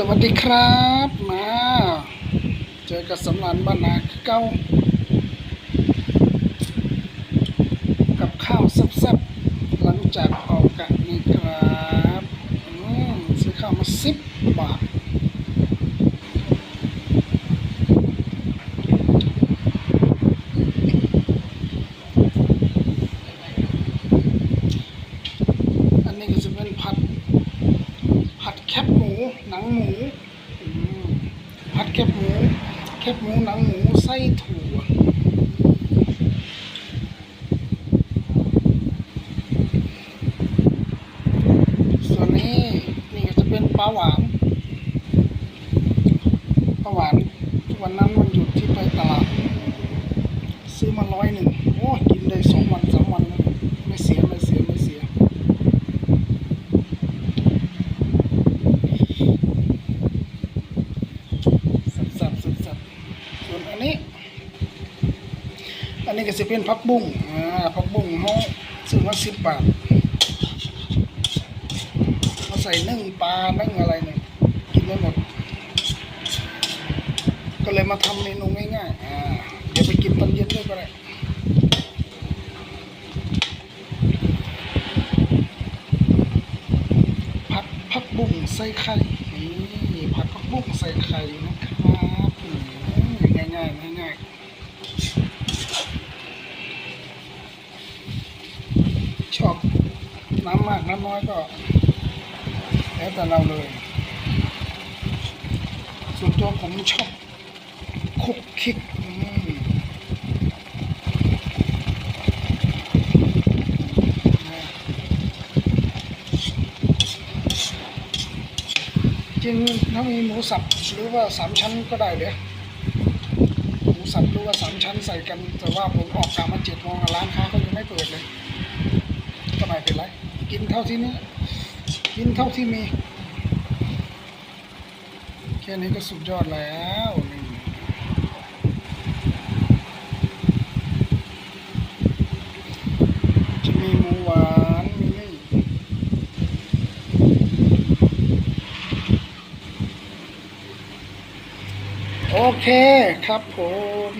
สวัสดีครับมาเจอกับสำรานบ้านนาเก้า กับข้าวแซ่บๆหลังจากออกกะนี่ครับซื้อข้าวมาสิบบาท อันนี้ก็จะเป็นผัด ผัดแคบหมู หนังหมูผัดแคบหมูแคบหมูหนังหมูไส้ถั่วส่วนนี้นี่ก็จะเป็นปลาหวานปลาหวานวันนั้นมันหยุดที่ไปตลาดซื้อมาร้อยหนึ่งโอ้กินได้สองวันสามวันแล้วไม่เสียไม่เสียไม่เสีย สับสับสับสับส่วนอันนี้ อั นนี้ก็จะเป็นผักบุ้งอ่าผักบุ้งเขาซื้อมาสิบบาทมาใส่นึ่งปลานึ่งอะไรเนี่ยกินได้หมด ก็เลยมาทำเมนูง่ายๆอ่าเดี๋ยวไปกินตอนเย็นด้วยก็ได้ผัดผักบุ้งใส่ไข่นี่ผัดผักบุ้งใส่ไข่นะครับอืมง่ายๆง่ายๆช อบน้ำมากน้ำน้อยก็แล้วแต่เราเลย ส่วนตัวผมชอบคุกคิกจริงถ้ามีหมูสับหรือว่าสามชั้นก็ได้เดี๋ยวหมูสับหรือว่าสามชั้นใส่กัน แต่ว่าผมออกกามาเจ็ดโมงร้านค้าเขายังไม่เปิดเลย ก็ไม่เป็นไร กินเท่าที่นี้ กินเท่าที่มี แค่นี้ก็สุดยอดแล้วนี่จะมีหมูหวานมีนี่โอเคครับผม